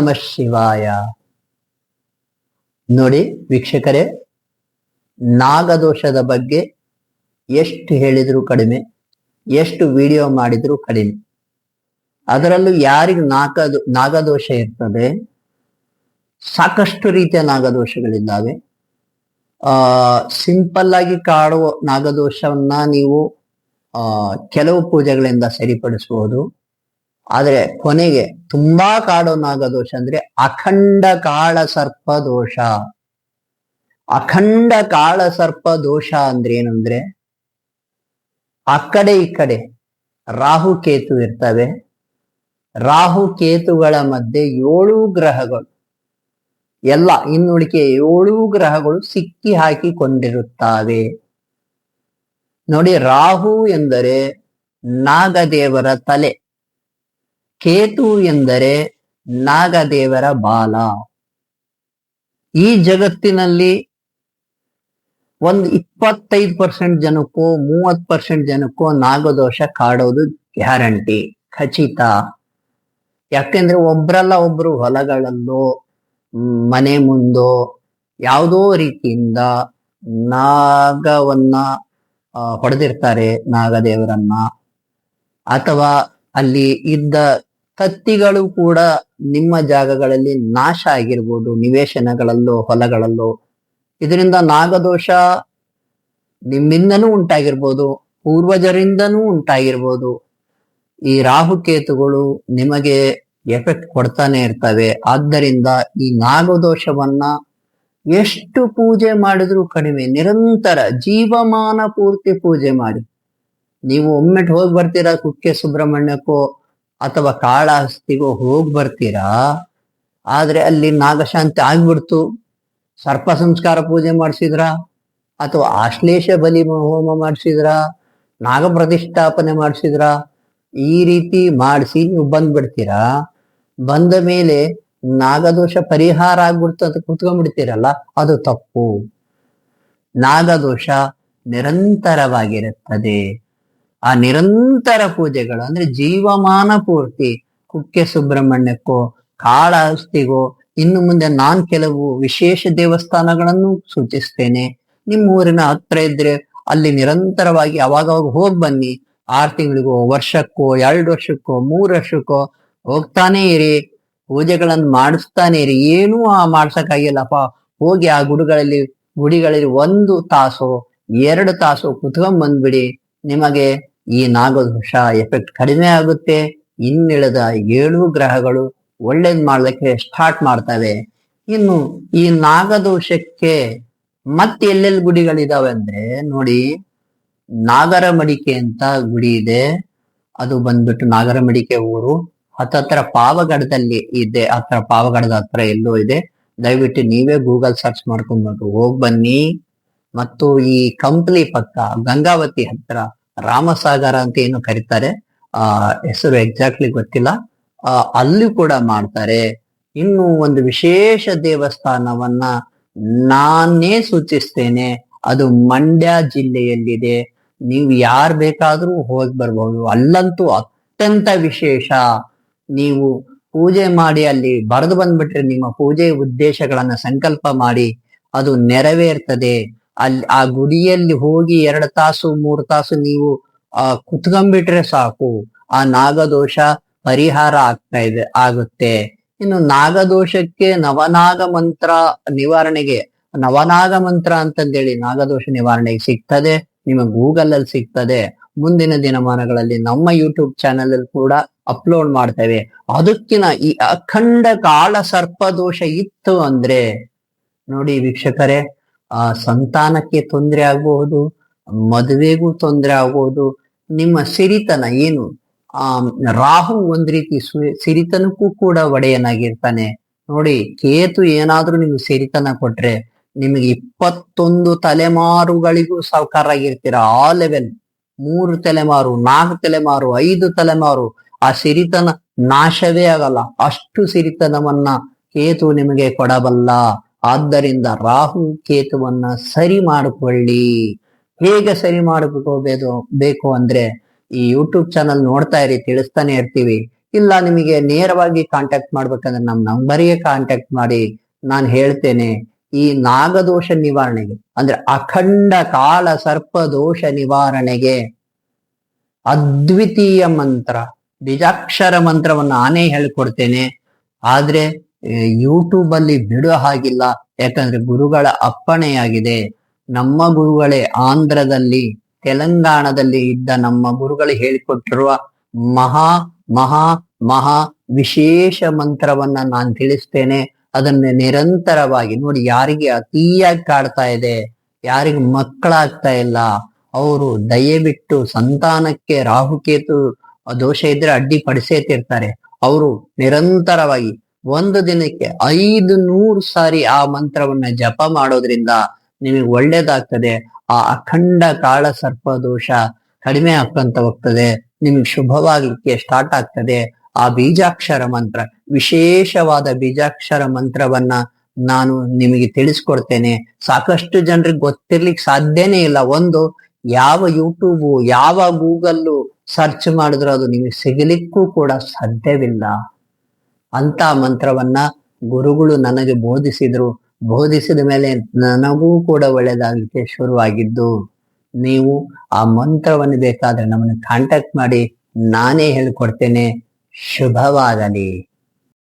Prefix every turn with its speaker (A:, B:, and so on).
A: ನಮಃ ಶಿವಾಯ. ನೋಡಿ ವೀಕ್ಷಕರೇ, ನಾಗದೋಷದ ಬಗ್ಗೆ ಎಷ್ಟು ಹೇಳಿದ್ರು ಕಡಿಮೆ, ಎಷ್ಟು ವಿಡಿಯೋ ಮಾಡಿದ್ರು ಕಡಿಮೆ. ಅದರಲ್ಲೂ ಯಾರಿಗೂ ನಾಗದ ನಾಗದೋಷ ಇರ್ತದೆ. ಸಾಕಷ್ಟು ರೀತಿಯ ನಾಗದೋಷಗಳಿದ್ದಾವೆ. ಆ, ಸಿಂಪಲ್ ಆಗಿ ಕಾಡುವ ನಾಗದೋಷವನ್ನ ನೀವು, ಆ, ಕೆಲವು ಪೂಜೆಗಳಿಂದ ಸರಿಪಡಿಸಬಹುದು ಆದ್ರೆ ಕೊನೆಗೆ ತುಂಬಾ ಕಾಡೋ ನಾಗದೋಷ ಅಂದ್ರೆ ಅಖಂಡ ಕಾಳ ಸರ್ಪ ದೋಷ. ಅಖಂಡ ಕಾಳ ಸರ್ಪ ದೋಷ ಅಂದ್ರೆ ಏನಂದ್ರೆ ಆ ಕಡೆ ಈ ಕಡೆ ರಾಹು ಕೇತು ಇರ್ತವೆ. ರಾಹು ಕೇತುಗಳ ಮಧ್ಯೆ ಏಳು ಗ್ರಹಗಳು. ಎಲ್ಲ ಇನ್ನುಳಿಕೆ ಏಳು ಗ್ರಹಗಳು ಸಿಕ್ಕಿ ಹಾಕಿಕೊಂಡಿರುತ್ತವೆ ನೋಡಿ ರಾಹು ಎಂದರೆ ನಾಗದೇವರ ತಲೆ. ಕೇತು ಎಂದರೆ ನಾಗದೇವರ ಬಾಲ. ಈ ಜಗತ್ತಿನಲ್ಲಿ ಒಂದು ಇಪ್ಪತ್ತೈದು ಪರ್ಸೆಂಟ್ ಜನಕ್ಕೂ ಮೂವತ್ ಪರ್ಸೆಂಟ್ ಜನಕ್ಕೂ ನಾಗದೋಷ ಕಾಡೋದು ಗ್ಯಾರಂಟಿ, ಖಚಿತ. ಯಾಕೆಂದ್ರೆ ಒಬ್ರಲ್ಲ ಒಬ್ರು ಹೊಲಗಳಲ್ಲೋ, ಮನೆ ಮುಂದೋ, ಯಾವುದೋ ರೀತಿಯಿಂದ ನಾಗವನ್ನ ಹೊಡೆದಿರ್ತಾರೆ ನಾಗದೇವರನ್ನ. ಅಥವಾ ಅಲ್ಲಿ ಇದ್ದ ಕತ್ತಿಗಳು ಕೂಡ ನಿಮ್ಮ ಜಾಗಗಳಲ್ಲಿ ನಾಶ ಆಗಿರ್ಬೋದು, ನಿವೇಶನಗಳಲ್ಲೋ, ಹೊಲಗಳಲ್ಲೋ. ಇದರಿಂದ ನಾಗದೋಷ ನಿಮ್ಮಿಂದನೂ ಉಂಟಾಗಿರ್ಬೋದು, ಪೂರ್ವಜರಿಂದನೂ ಉಂಟಾಗಿರ್ಬೋದು. ಈ ರಾಹುಕೇತುಗಳು ನಿಮಗೆ ಎಫೆಕ್ಟ್ ಕೊಡ್ತಾನೆ ಇರ್ತವೆ. ಆದ್ದರಿಂದ ಈ ನಾಗದೋಷವನ್ನ ಎಷ್ಟು ಪೂಜೆ ಮಾಡಿದ್ರೂ ಕಡಿಮೆ, ನಿರಂತರ ಜೀವಮಾನ ಪೂರ್ತಿ ಪೂಜೆ ಮಾಡಿ. ನೀವು ಒಮ್ಮೆಟ್ ಹೋಗಿ ಬರ್ತೀರಾ ಕುಕ್ಕೆ ಸುಬ್ರಹ್ಮಣ್ಯಕ್ಕೋ ಅಥವಾ ಕಾಳಹಸ್ತಿಗೋ ಹೋಗಿ ಬರ್ತೀರಾ? ಆದ್ರೆ ಅಲ್ಲಿ ನಾಗಶಾಂತಿ ಆಗ್ಬಿಡ್ತು. ಸರ್ಪ ಸಂಸ್ಕಾರ ಪೂಜೆ ಮಾಡಿಸಿದ್ರ? ಅಥವಾ ಆಶ್ಲೇಷ ಬಲಿ ಹೋಮ ಮಾಡಿಸಿದ್ರ? ನಾಗ ಪ್ರತಿಷ್ಠಾಪನೆ ಮಾಡಿಸಿದ್ರ? ಈ ರೀತಿ ಮಾಡಿಸಿ ನೀವು ಬಂದ್ಬಿಡ್ತೀರಾ? ಬಂದ ಮೇಲೆ ನಾಗದೋಷ ಪರಿಹಾರ ಆಗ್ಬಿಡ್ತು ಅಂತ ಕುತ್ಕೊಂಡ್ಬಿಡ್ತೀರಲ್ಲ, ಅದು ತಪ್ಪು. ನಾಗದೋಷ ನಿರಂತರವಾಗಿರುತ್ತದೆ. ಆ ನಿರಂತರ ಪೂಜೆಗಳು ಅಂದ್ರೆ ಜೀವಮಾನ ಪೂರ್ತಿ ಕುಕ್ಕೆ ಸುಬ್ರಹ್ಮಣ್ಯಕ್ಕೋ ಕಾಳಹಸ್ತಿಗೋ ಇನ್ನು ಮುಂದೆ ನಾನ್ ಕೆಲವು ವಿಶೇಷ ದೇವಸ್ಥಾನಗಳನ್ನು ಸೂಚಿಸ್ತೇನೆ. ನಿಮ್ಮ ಊರಿನ ಹತ್ರ ಇದ್ರೆ ಅಲ್ಲಿ ನಿರಂತರವಾಗಿ ಅವಾಗವಾಗ ಹೋಗಿ ಬನ್ನಿ. ಆರ್ ತಿಂಗಳಿಗೋ, ವರ್ಷಕ್ಕೋ, ಎರಡು ವರ್ಷಕ್ಕೋ, ಮೂರು ವರ್ಷಕ್ಕೋ ಹೋಗ್ತಾನೆ ಇರಿ. ಪೂಜೆಗಳನ್ನು ಮಾಡಿಸ್ತಾನೆ ಇರಿ. ಏನೂ ಆ ಮಾಡ್ಸಕ್ಕಾಗಿಲ್ಲಪ್ಪ ಹೋಗಿ ಆ ಗುಡಿಗಳಲ್ಲಿ ಗುಡಿಗಳಲ್ಲಿ ಒಂದು ತಾಸು, ಎರಡು ತಾಸು ಕುತ್ಕೊಂಡ್ ಬಂದ್ಬಿಡಿ. ನಿಮಗೆ ಈ ನಾಗದೋಷ ಎಫೆಕ್ಟ್ ಕಡಿಮೆ ಆಗುತ್ತೆ. ಇನ್ನಿಳಿದ ಏಳು ಗ್ರಹಗಳು ಒಳ್ಳೇದ್ ಮಾಡ್ಲಿಕ್ಕೆ ಸ್ಟಾರ್ಟ್ ಮಾಡ್ತವೆ. ಇನ್ನು ಈ ನಾಗದೋಷಕ್ಕೆ ಮತ್ತೆ ಎಲ್ಲೆಲ್ಲಿ ಗುಡಿಗಳಿದಾವೆ ಅಂದ್ರೆ ನೋಡಿ ನಾಗರ ಮಡಿಕೆ ಅಂತ ಗುಡಿ ಇದೆ. ಅದು ಬಂದ್ಬಿಟ್ಟು ನಾಗರ ಮಡಿಕೆ ಊರು ಹತ್ತತ್ರ ಪಾವಗಡದಲ್ಲಿ ಇದೆ. ಹತ್ರ ಪಾವಗಡದ ಹತ್ರ ಎಲ್ಲೋ ಇದೆ. ದಯವಿಟ್ಟು ನೀವೇ ಗೂಗಲ್ ಸರ್ಚ್ ಮಾಡ್ಕೊಂಡ್ಬಿಟ್ಟು ಹೋಗ್ ಬನ್ನಿ. ಮತ್ತು ಈ ಕಂಪ್ಲಿ ಪಕ್ಕ ಗಂಗಾವತಿ ಹತ್ರ ರಾಮಸಾಗರ ಅಂತ ಏನು ಕರೀತಾರೆ, ಆ, ಹೆಸರು ಎಕ್ಸಾಕ್ಟ್ಲಿ ಗೊತ್ತಿಲ್ಲ. ಆ, ಅಲ್ಲಿ ಕೂಡ ಮಾಡ್ತಾರೆ. ಇನ್ನು ಒಂದು ವಿಶೇಷ ದೇವಸ್ಥಾನವನ್ನ ನಾನೇ ಸೂಚಿಸ್ತೇನೆ, ಅದು ಮಂಡ್ಯ ಜಿಲ್ಲೆಯಲ್ಲಿದೆ. ನೀವು ಯಾರು ಬೇಕಾದ್ರೂ ಹೋಗಿ ಬರ್ಬೋದು. ಅಲ್ಲಂತೂ ಅತ್ಯಂತ ವಿಶೇಷ. ನೀವು ಪೂಜೆ ಮಾಡಿ ಅಲ್ಲಿ ಬರೆದು ಬಂದ್ಬಿಟ್ರೆ ನಿಮ್ಮ ಪೂಜೆ ಉದ್ದೇಶಗಳನ್ನ ಸಂಕಲ್ಪ ಮಾಡಿ ಅದು ನೆರವೇರ್ತದೆ. ಅಲ್ಲಿ ಆ ಗುಡಿಯಲ್ಲಿ ಹೋಗಿ ಎರಡು ತಾಸು, ಮೂರು ತಾಸು ನೀವು, ಆ, ಕುತ್ಕೊಂಡ್ಬಿಟ್ರೆ ಸಾಕು. ಆ ನಾಗದೋಷ ಪರಿಹಾರ ಆಗ್ತಾ ಇದೆ, ಆಗುತ್ತೆ. ಇನ್ನು ನಾಗದೋಷಕ್ಕೆ ನವನಾಗ ಮಂತ್ರ ನಿವಾರಣೆಗೆ, ನವನಾಗ ಮಂತ್ರ ಅಂತಂದೇಳಿ ನಾಗದೋಷ ನಿವಾರಣೆಗೆ ಸಿಗ್ತದೆ, ನಿಮಗೆ ಗೂಗಲ್ ಅಲ್ಲಿ ಸಿಗ್ತದೆ. ಮುಂದಿನ ದಿನಮಾನಗಳಲ್ಲಿ ನಮ್ಮ ಯೂಟ್ಯೂಬ್ ಚಾನೆಲ್ ಅಲ್ಲಿ ಕೂಡ ಅಪ್ಲೋಡ್ ಮಾಡ್ತೇವೆ. ಅದಕ್ಕಿನ ಈ ಅಖಂಡ ಕಾಳ ಸರ್ಪ ದೋಷ ಇತ್ತು ಅಂದ್ರೆ, ನೋಡಿ ವೀಕ್ಷಕರೇ ಆ ಸಂತಾನಕ್ಕೆ ತೊಂದರೆ ಆಗಬಹುದು ಮದುವೆಗೂ ತೊಂದರೆ ಆಗಬಹುದು ನಿಮ್ಮ ಸಿರಿತನ ಏನು? ಆ, ರಾಹು ಒಂದ್ ರೀತಿ ಸಿರಿತನಕ್ಕೂ ಕೂಡ ಒಡೆಯನಾಗಿರ್ತಾನೆ. ನೋಡಿ, ಕೇತು ಏನಾದ್ರೂ ನಿಮ್ಗೆ ಸಿರಿತನ ಕೊಟ್ರೆ, ನಿಮಗೆ ಇಪ್ಪತ್ತೊಂದು ತಲೆಮಾರುಗಳಿಗೂ ಸಾವುಕಾರ ಆಗಿರ್ತೀರ ಆ ಲೆವೆಲ್ ಮೂರು ತಲೆಮಾರು, ನಾಲ್ಕು ತಲೆಮಾರು, ಐದು ತಲೆಮಾರು, ಆ ಸಿರಿತನ ನಾಶವೇ ಆಗಲ್ಲ. ಅಷ್ಟು ಸಿರಿತನವನ್ನ ಕೇತು ನಿಮಗೆ ಕೊಡಬಲ್ಲ. ಆದ್ದರಿಂದ ರಾಹು ಕೇತುವನ್ನ ಸರಿ ಮಾಡಿಕೊಳ್ಳಿ. ಹೇಗೆ ಸರಿ ಮಾಡಿಕೊಳ್ಬೇಕು ಬೇಕು ಅಂದ್ರೆ ಈ ಯೂಟ್ಯೂಬ್ ಚಾನಲ್ ನೋಡ್ತಾ ಇರಿ, ತಿಳಿಸ್ತಾನೆ ಇರ್ತೀವಿ. ಇಲ್ಲ ನಿಮಗೆ ನೇರವಾಗಿ ಕಾಂಟ್ಯಾಕ್ಟ್ ಮಾಡ್ಬೇಕಂದ್ರೆ ನಮ್ಮ ನಂಬರಿಗೆ ಕಾಂಟ್ಯಾಕ್ಟ್ ಮಾಡಿ. ನಾನು ಹೇಳ್ತೇನೆ, ಈ ನಾಗದೋಷ ನಿವಾರಣೆಗೆ, ಅಂದ್ರೆ ಅಖಂಡ ಕಾಲ ಸರ್ಪ ದೋಷ ನಿವಾರಣೆಗೆ ಅದ್ವಿತೀಯ ಮಂತ್ರ ಬೀಜಾಕ್ಷರ ಮಂತ್ರವನ್ನು ನಾನೇ ಹೇಳ್ಕೊಡ್ತೇನೆ. ಆದ್ರೆ ಯೂಟ್ಯೂಬ್ ಅಲ್ಲಿ ಬಿಡೋ ಹಾಗಿಲ್ಲ. ಯಾಕಂದ್ರೆ ಗುರುಗಳ ಅಪ್ಪಣೆಯಾಗಿದೆ. ನಮ್ಮ ಗುರುಗಳೇ ಆಂಧ್ರದಲ್ಲಿ, ತೆಲಂಗಾಣದಲ್ಲಿ ಇದ್ದ ನಮ್ಮ ಗುರುಗಳು ಹೇಳಿಕೊಟ್ಟಿರುವ ಮಹಾ ಮಹಾ ಮಹಾ ವಿಶೇಷ ಮಂತ್ರವನ್ನ ನಾನು ತಿಳಿಸ್ತೇನೆ. ಅದನ್ನ ನಿರಂತರವಾಗಿ ನೋಡಿ, ಯಾರಿಗೆ ಅತಿಯಾಗಿ ಕಾಡ್ತಾ ಇದೆ, ಯಾರಿಗೆ ಮಕ್ಕಳಾಗ್ತಾ ಇಲ್ಲ, ಅವರು ದಯವಿಟ್ಟು ಸಂತಾನಕ್ಕೆ ರಾಹುಕೇತು ದೋಷ ಇದ್ರೆ ಅಡ್ಡಿ ಪಡಿಸೇತಿರ್ತಾರೆ ಅವರು ನಿರಂತರವಾಗಿ ಒಂದು ದಿನಕ್ಕೆ ಐದು ನೂರು ಸಾರಿ ಆ ಮಂತ್ರವನ್ನ ಜಪ ಮಾಡೋದ್ರಿಂದ ನಿಮಗೆ ಒಳ್ಳೇದಾಗ್ತದೆ. ಆ ಅಖಂಡ ಕಾಳ ಸರ್ಪ ದೋಷ ಕಡಿಮೆ ಆಗ್ತಂತ ಹೋಗ್ತದೆ. ನಿಮ್ಗೆ ಶುಭವಾಗಲಿಕ್ಕೆ ಸ್ಟಾರ್ಟ್ ಆಗ್ತದೆ. ಆ ಬೀಜಾಕ್ಷರ ಮಂತ್ರ, ವಿಶೇಷವಾದ ಬೀಜಾಕ್ಷರ ಮಂತ್ರವನ್ನ ನಾನು ನಿಮಗೆ ತಿಳಿಸ್ಕೊಡ್ತೇನೆ. ಸಾಕಷ್ಟು ಜನರಿಗೆ ಗೊತ್ತಿರ್ಲಿಕ್ಕೆ ಸಾಧ್ಯನೇ ಇಲ್ಲ. ಒಂದು, ಯಾವ ಯೂಟ್ಯೂಬು ಯಾವ ಗೂಗಲ್ಲು ಸರ್ಚ್ ಮಾಡಿದ್ರು ಅದು ನಿಮಗೆ ಸಿಗಲಿಕ್ಕೂ ಕೂಡ ಸಾಧ್ಯವಿಲ್ಲ. ಅಂತ ಮಂತ್ರವನ್ನ ಗುರುಗಳು ನನಗೆ ಬೋಧಿಸಿದ್ರು. ಬೋಧಿಸಿದ ಮೇಲೆ ನನಗೂ ಕೂಡ ಒಳ್ಳೇದಾಗಲಿಕ್ಕೆ ಶುರುವಾಗಿದ್ದು. ನೀವು ಆ ಮಂತ್ರವನ್ನು ಬೇಕಾದ್ರೆ ನಮ್ಮನ್ನು ಕಾಂಟ್ಯಾಕ್ಟ್ ಮಾಡಿ, ನಾನೇ ಹೇಳ್ಕೊಡ್ತೇನೆ. ಶುಭವಾಗಲಿ.